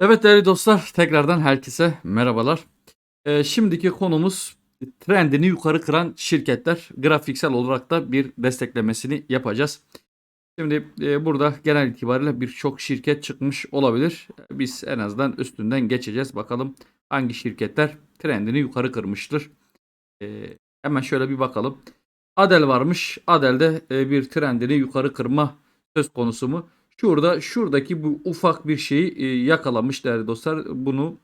Evet değerli dostlar tekrardan herkese merhabalar. Ee, şimdiki konumuz trendini yukarı kıran şirketler. Grafiksel olarak da bir desteklemesini yapacağız. Şimdi e, burada genel itibariyle birçok şirket çıkmış olabilir. Biz en azından üstünden geçeceğiz. Bakalım hangi şirketler trendini yukarı kırmıştır. Ee, hemen şöyle bir bakalım. Adel varmış. Adel'de e, bir trendini yukarı kırma söz konusu mu? Şurada şuradaki bu ufak bir şeyi e, yakalamış değerli dostlar. Bunu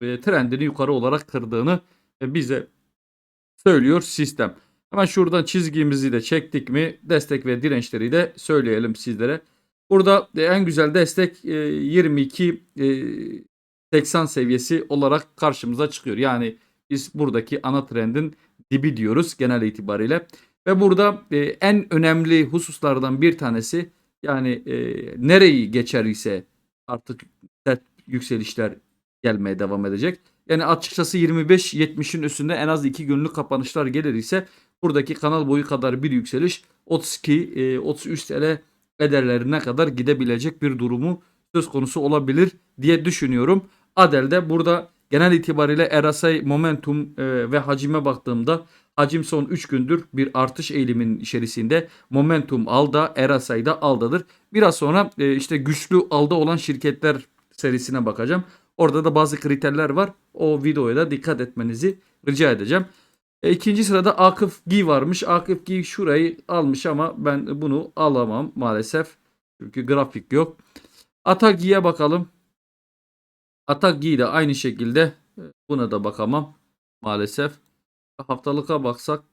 e, trendini yukarı olarak kırdığını e, bize söylüyor sistem. Hemen şuradan çizgimizi de çektik mi destek ve dirençleri de söyleyelim sizlere. Burada e, en güzel destek e, 22 e, 80 seviyesi olarak karşımıza çıkıyor. Yani biz buradaki ana trendin dibi diyoruz genel itibariyle. Ve burada e, en önemli hususlardan bir tanesi yani e, nereyi geçer ise artık sert yükselişler gelmeye devam edecek. Yani açıkçası 25-70'in üstünde en az 2 günlük kapanışlar gelir ise buradaki kanal boyu kadar bir yükseliş 32 e, 33 TL ederlerine kadar gidebilecek bir durumu söz konusu olabilir diye düşünüyorum. Adel'de burada genel itibariyle RSI momentum e, ve hacime baktığımda hacim son 3 gündür bir artış eğiliminin içerisinde. Momentum alda, RSI da aldadır. Biraz sonra e, işte güçlü alda olan şirketler serisine bakacağım. Orada da bazı kriterler var. O videoya da dikkat etmenizi rica edeceğim. E, ikinci sırada Akıf Gi varmış. Akıf Gi şurayı almış ama ben bunu alamam maalesef. Çünkü grafik yok. Atagi'ye bakalım. Atagi de aynı şekilde e, buna da bakamam maalesef. Haftalıka baksak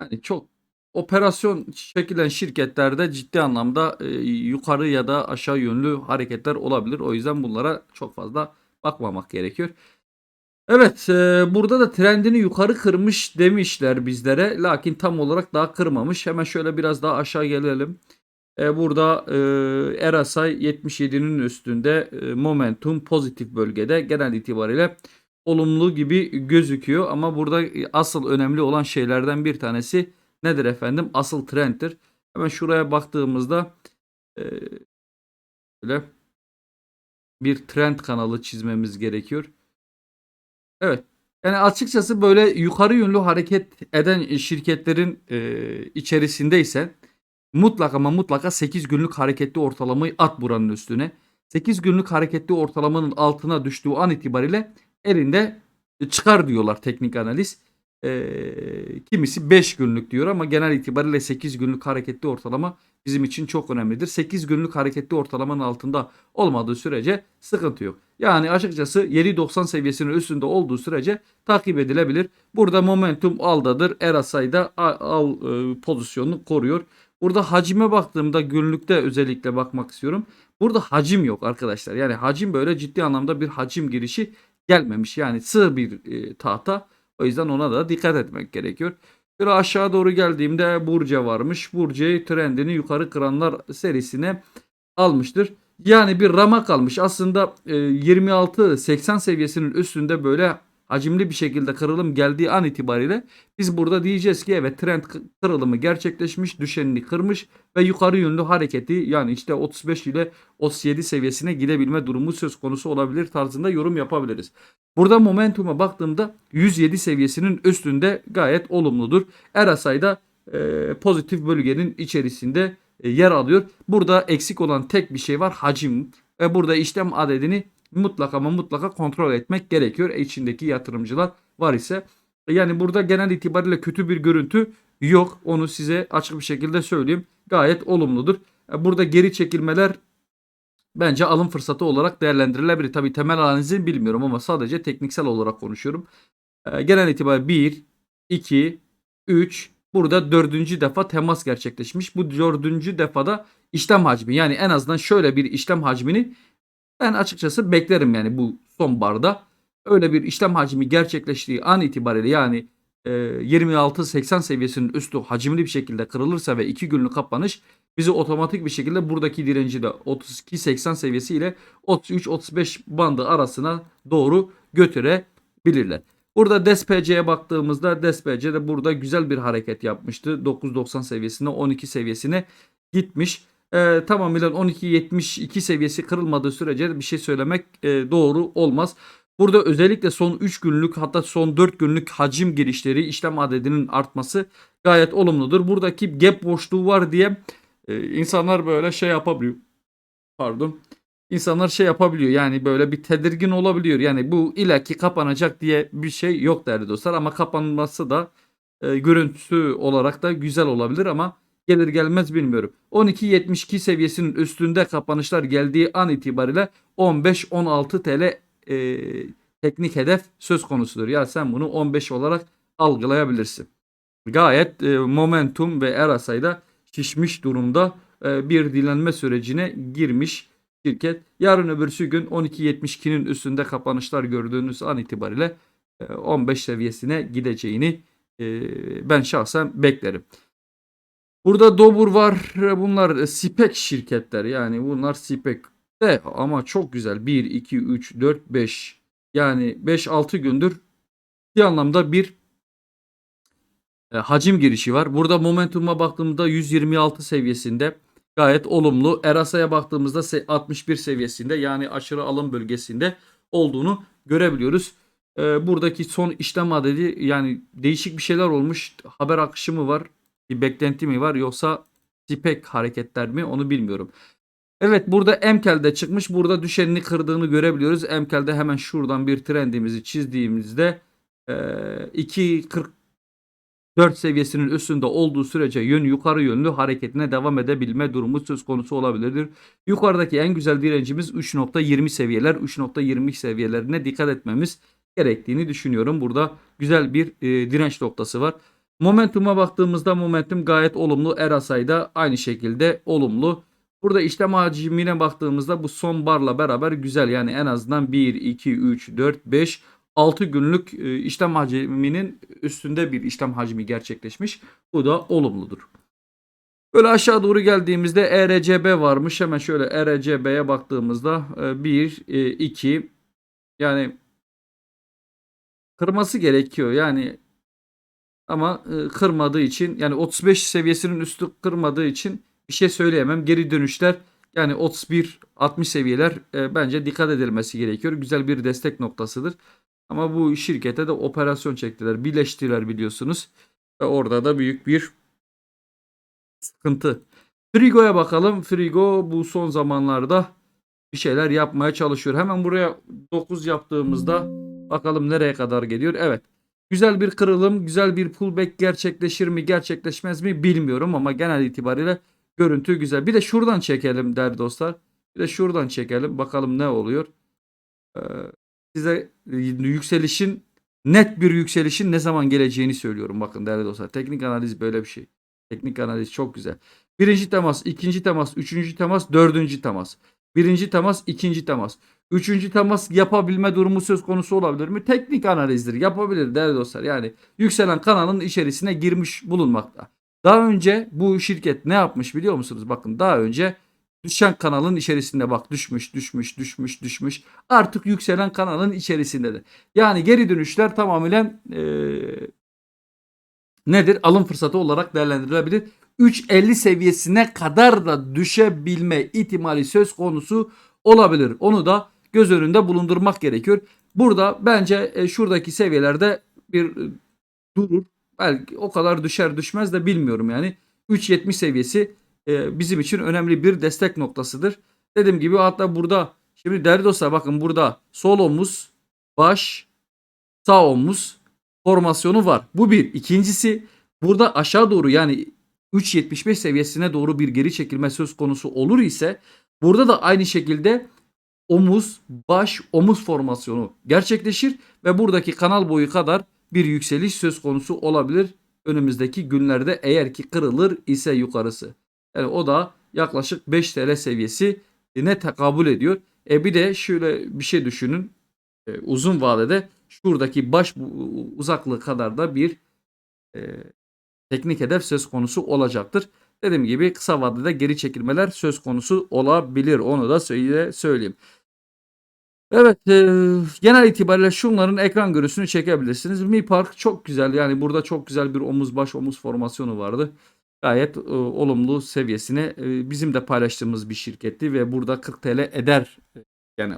yani çok operasyon çekilen şirketlerde ciddi anlamda e, yukarı ya da aşağı yönlü hareketler olabilir. O yüzden bunlara çok fazla bakmamak gerekiyor. Evet, e, burada da trendini yukarı kırmış demişler bizlere. Lakin tam olarak daha kırmamış. Hemen şöyle biraz daha aşağı gelelim. E, burada e, RSI 77'nin üstünde e, momentum pozitif bölgede genel itibariyle olumlu gibi gözüküyor. Ama burada e, asıl önemli olan şeylerden bir tanesi nedir efendim? Asıl trendtir. Hemen şuraya baktığımızda e, böyle bir trend kanalı çizmemiz gerekiyor. Evet. Yani açıkçası böyle yukarı yönlü hareket eden şirketlerin e, içerisindeysen mutlaka ama mutlaka 8 günlük hareketli ortalamayı at buranın üstüne. 8 günlük hareketli ortalamanın altına düştüğü an itibariyle elinde çıkar diyorlar teknik analiz. E, kimisi 5 günlük diyor ama genel itibariyle 8 günlük hareketli ortalama bizim için çok önemlidir. 8 günlük hareketli ortalamanın altında olmadığı sürece sıkıntı yok. Yani açıkçası 7.90 seviyesinin üstünde olduğu sürece takip edilebilir. Burada momentum aldadır. RSI'da al, al e, pozisyonunu koruyor. Burada hacime baktığımda günlükte özellikle bakmak istiyorum. Burada hacim yok arkadaşlar. Yani hacim böyle ciddi anlamda bir hacim girişi gelmemiş. Yani sığ bir e, tahta. O yüzden ona da dikkat etmek gerekiyor. Şöyle aşağı doğru geldiğimde Burca varmış. Burca'yı trendini yukarı kıranlar serisine almıştır. Yani bir ramak almış. Aslında e, 26-80 seviyesinin üstünde böyle hacimli bir şekilde kırılım geldiği an itibariyle biz burada diyeceğiz ki evet trend kırılımı gerçekleşmiş, düşenini kırmış ve yukarı yönlü hareketi yani işte 35 ile 37 seviyesine gidebilme durumu söz konusu olabilir tarzında yorum yapabiliriz. Burada momentuma baktığımda 107 seviyesinin üstünde gayet olumludur. RSI'da e, pozitif bölgenin içerisinde e, yer alıyor. Burada eksik olan tek bir şey var hacim. Ve burada işlem adedini mutlaka ama mutlaka kontrol etmek gerekiyor. İçindeki yatırımcılar var ise. Yani burada genel itibariyle kötü bir görüntü yok. Onu size açık bir şekilde söyleyeyim. Gayet olumludur. Burada geri çekilmeler bence alım fırsatı olarak değerlendirilebilir. Tabi temel analizini bilmiyorum ama sadece tekniksel olarak konuşuyorum. Genel itibariyle 1, 2, 3, burada dördüncü defa temas gerçekleşmiş. Bu dördüncü defada işlem hacmi yani en azından şöyle bir işlem hacmini ben açıkçası beklerim yani bu sonbaharda öyle bir işlem hacmi gerçekleştiği an itibariyle yani e, 26-80 seviyesinin üstü hacimli bir şekilde kırılırsa ve 2 günlük kapanış bizi otomatik bir şekilde buradaki direnci de 32-80 seviyesi ile 33-35 bandı arasına doğru götürebilirler. Burada DESPC'ye baktığımızda DESPC de burada güzel bir hareket yapmıştı. 9.90 seviyesine 12 seviyesine gitmiş. E, tamamıyla 12.72 seviyesi kırılmadığı sürece bir şey söylemek e, doğru olmaz. Burada özellikle son 3 günlük hatta son 4 günlük hacim girişleri işlem adedinin artması gayet olumludur. Buradaki gap boşluğu var diye e, insanlar böyle şey yapabiliyor. Pardon. İnsanlar şey yapabiliyor yani böyle bir tedirgin olabiliyor. Yani bu ilaki kapanacak diye bir şey yok değerli dostlar ama kapanması da e, görüntü olarak da güzel olabilir ama gelir gelmez bilmiyorum. 12.72 seviyesinin üstünde kapanışlar geldiği an itibariyle 15-16 TL e, teknik hedef söz konusudur. Ya sen bunu 15 olarak algılayabilirsin. Gayet e, momentum ve Erasay'da şişmiş durumda e, bir dilenme sürecine girmiş şirket. Yarın öbürsü gün 12.72'nin üstünde kapanışlar gördüğünüz an itibariyle e, 15 seviyesine gideceğini e, ben şahsen beklerim. Burada Dobur var. Bunlar e, Sipek şirketler. Yani bunlar Sipek de ama çok güzel. 1, 2, 3, 4, 5. Yani 5-6 gündür bir anlamda bir e, hacim girişi var. Burada momentuma baktığımda 126 seviyesinde gayet olumlu. Erasa'ya baktığımızda se- 61 seviyesinde yani aşırı alım bölgesinde olduğunu görebiliyoruz. E, buradaki son işlem adedi yani değişik bir şeyler olmuş. Haber akışı mı var? Bir beklenti mi var yoksa spek hareketler mi onu bilmiyorum. Evet burada Emkel'de çıkmış. Burada düşenini kırdığını görebiliyoruz. Emkel'de hemen şuradan bir trendimizi çizdiğimizde e, 2.44 seviyesinin üstünde olduğu sürece yön yukarı yönlü hareketine devam edebilme durumu söz konusu olabilir. Yukarıdaki en güzel direncimiz 3.20 seviyeler. 3.20 seviyelerine dikkat etmemiz gerektiğini düşünüyorum. Burada güzel bir e, direnç noktası var. Momentum'a baktığımızda momentum gayet olumlu. Erasay'da aynı şekilde olumlu. Burada işlem hacmine baktığımızda bu son barla beraber güzel. Yani en azından 1, 2, 3, 4, 5, 6 günlük e, işlem hacminin üstünde bir işlem hacmi gerçekleşmiş. Bu da olumludur. Böyle aşağı doğru geldiğimizde ERCB varmış. Hemen şöyle ERCB'ye baktığımızda 1, 2 yani kırması gerekiyor. Yani ama e, kırmadığı için yani 35 seviyesinin üstü kırmadığı için bir şey söyleyemem. Geri dönüşler yani 31 60 seviyeler e, bence dikkat edilmesi gerekiyor. Güzel bir destek noktasıdır. Ama bu şirkete de operasyon çektiler. Birleştiler biliyorsunuz. Ve orada da büyük bir sıkıntı. Frigo'ya bakalım. Frigo bu son zamanlarda bir şeyler yapmaya çalışıyor. Hemen buraya 9 yaptığımızda bakalım nereye kadar geliyor. Evet. Güzel bir kırılım, güzel bir pullback gerçekleşir mi, gerçekleşmez mi bilmiyorum ama genel itibariyle görüntü güzel. Bir de şuradan çekelim değerli dostlar. Bir de şuradan çekelim. Bakalım ne oluyor. Ee, size yükselişin net bir yükselişin ne zaman geleceğini söylüyorum. Bakın değerli dostlar. Teknik analiz böyle bir şey. Teknik analiz çok güzel. Birinci temas, ikinci temas, üçüncü temas, dördüncü temas. Birinci temas, ikinci temas. Üçüncü temas yapabilme durumu söz konusu olabilir mi? Teknik analizdir. Yapabilir değerli dostlar. Yani yükselen kanalın içerisine girmiş bulunmakta. Daha önce bu şirket ne yapmış biliyor musunuz? Bakın daha önce düşen kanalın içerisinde bak düşmüş düşmüş düşmüş düşmüş. Artık yükselen kanalın içerisindedir. Yani geri dönüşler tamamen eee, nedir? Alım fırsatı olarak değerlendirilebilir. 3.50 seviyesine kadar da düşebilme ihtimali söz konusu olabilir. Onu da göz önünde bulundurmak gerekiyor. Burada bence e, şuradaki seviyelerde bir e, durur. Belki o kadar düşer düşmez de bilmiyorum yani. 3.70 seviyesi e, bizim için önemli bir destek noktasıdır. Dediğim gibi hatta burada şimdi değerli dostlar bakın burada sol omuz, baş, sağ omuz formasyonu var. Bu bir. İkincisi burada aşağı doğru yani 3.75 seviyesine doğru bir geri çekilme söz konusu olur ise burada da aynı şekilde omuz, baş, omuz formasyonu gerçekleşir ve buradaki kanal boyu kadar bir yükseliş söz konusu olabilir önümüzdeki günlerde eğer ki kırılır ise yukarısı. Yani o da yaklaşık 5 TL seviyesi ne tekabül ediyor. E bir de şöyle bir şey düşünün. E, uzun vadede şuradaki baş uzaklığı kadar da bir e, teknik hedef söz konusu olacaktır. Dediğim gibi kısa vadede geri çekilmeler söz konusu olabilir. Onu da söyle, söyleyeyim. Evet, e, genel itibariyle şunların ekran görüntüsünü çekebilirsiniz. Mi Park çok güzel. Yani burada çok güzel bir omuz baş omuz formasyonu vardı. gayet e, olumlu seviyesine e, bizim de paylaştığımız bir şirketti ve burada 40 TL eder. Yani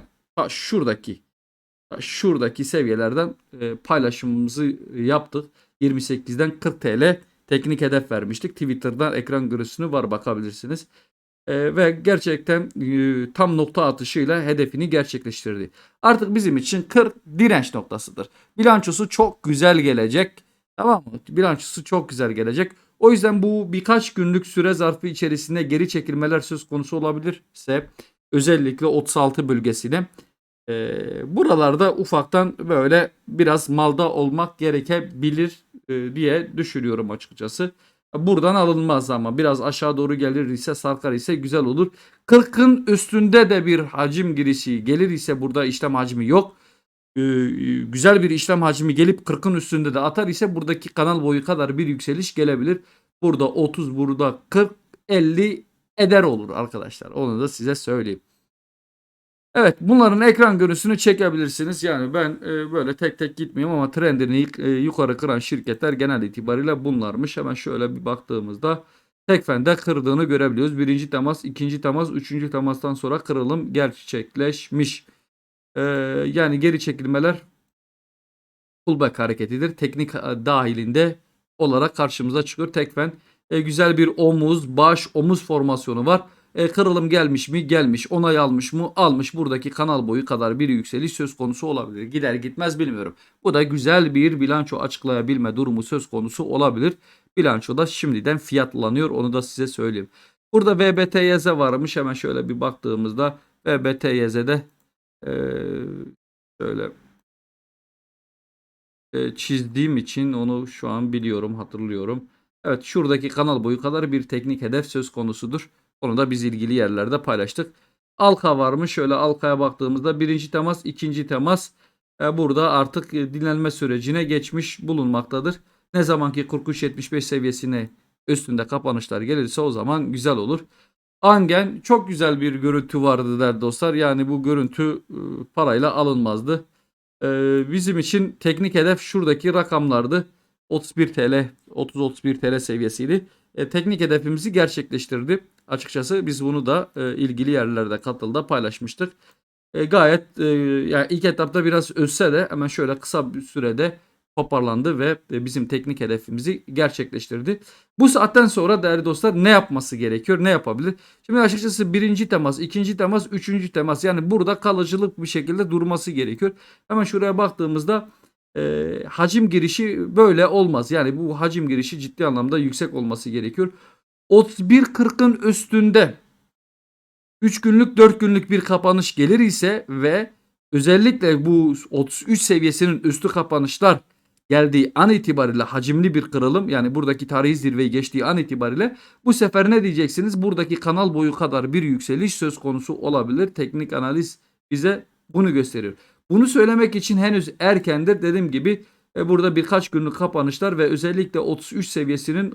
şuradaki şuradaki seviyelerden e, paylaşımımızı yaptık. 28'den 40 TL teknik hedef vermiştik. Twitter'dan ekran görüntüsünü var bakabilirsiniz. E, ve gerçekten e, tam nokta atışıyla hedefini gerçekleştirdi. Artık bizim için 40 direnç noktasıdır. Bilançosu çok güzel gelecek. Tamam mı? Bilançosu çok güzel gelecek. O yüzden bu birkaç günlük süre zarfı içerisinde geri çekilmeler söz konusu olabilirse özellikle 36 bölgesine e, buralarda ufaktan böyle biraz malda olmak gerekebilir e, diye düşünüyorum açıkçası. Buradan alınmaz ama biraz aşağı doğru gelir ise sarkar ise güzel olur. 40'ın üstünde de bir hacim girişi gelir ise burada işlem hacmi yok. Ee, güzel bir işlem hacmi gelip 40'ın üstünde de atar ise buradaki kanal boyu kadar bir yükseliş gelebilir. Burada 30 burada 40 50 eder olur arkadaşlar. Onu da size söyleyeyim. Evet bunların ekran görüntüsünü çekebilirsiniz. Yani ben e, böyle tek tek gitmiyorum ama trendini e, yukarı kıran şirketler genel itibariyle bunlarmış. Hemen şöyle bir baktığımızda Tekfen'de kırdığını görebiliyoruz. Birinci temas, ikinci temas, üçüncü temastan sonra kırılım gerçekleşmiş. E, yani geri çekilmeler pullback hareketidir. Teknik e, dahilinde olarak karşımıza çıkıyor. Tekfen e, güzel bir omuz, baş, omuz formasyonu var. E, kırılım gelmiş mi? Gelmiş. Onay almış mı? Almış. Buradaki kanal boyu kadar bir yükseliş söz konusu olabilir. Gider gitmez bilmiyorum. Bu da güzel bir bilanço açıklayabilme durumu söz konusu olabilir. Bilançoda şimdiden fiyatlanıyor. Onu da size söyleyeyim. Burada VBTYZ varmış. Hemen şöyle bir baktığımızda VBTYZ'de e, şöyle e, çizdiğim için onu şu an biliyorum, hatırlıyorum. Evet şuradaki kanal boyu kadar bir teknik hedef söz konusudur. Onu da biz ilgili yerlerde paylaştık. Alka varmış. Şöyle Alka'ya baktığımızda birinci temas, ikinci temas e, burada artık e, dinlenme sürecine geçmiş bulunmaktadır. Ne zamanki 43.75 seviyesine üstünde kapanışlar gelirse o zaman güzel olur. Angen çok güzel bir görüntü vardı der dostlar. Yani bu görüntü e, parayla alınmazdı. Bizim için teknik hedef şuradaki rakamlardı. 31 TL, 30-31 TL seviyesiydi. Teknik hedefimizi gerçekleştirdi. Açıkçası biz bunu da e, ilgili yerlerde katılda paylaşmıştık. E, gayet e, yani ilk etapta biraz özse de hemen şöyle kısa bir sürede toparlandı ve e, bizim teknik hedefimizi gerçekleştirdi. Bu saatten sonra değerli dostlar ne yapması gerekiyor? Ne yapabilir? Şimdi açıkçası birinci temas, ikinci temas, üçüncü temas yani burada kalıcılık bir şekilde durması gerekiyor. Hemen şuraya baktığımızda e, hacim girişi böyle olmaz. Yani bu hacim girişi ciddi anlamda yüksek olması gerekiyor. 31.40'ın üstünde 3 günlük 4 günlük bir kapanış gelir ise ve özellikle bu 33 seviyesinin üstü kapanışlar geldiği an itibariyle hacimli bir kırılım yani buradaki tarihi zirveyi geçtiği an itibariyle bu sefer ne diyeceksiniz? Buradaki kanal boyu kadar bir yükseliş söz konusu olabilir. Teknik analiz bize bunu gösteriyor. Bunu söylemek için henüz erkendir. Dediğim gibi burada birkaç günlük kapanışlar ve özellikle 33 seviyesinin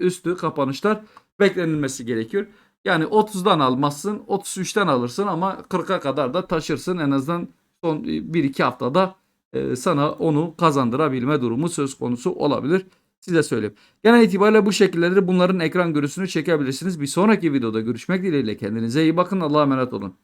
üstü kapanışlar beklenilmesi gerekiyor. Yani 30'dan almazsın, 33'ten alırsın ama 40'a kadar da taşırsın. En azından son 1-2 haftada e, sana onu kazandırabilme durumu söz konusu olabilir. Size söyleyeyim. Genel itibariyle bu şekilde bunların ekran görüntüsünü çekebilirsiniz. Bir sonraki videoda görüşmek dileğiyle kendinize iyi bakın. Allah'a emanet olun.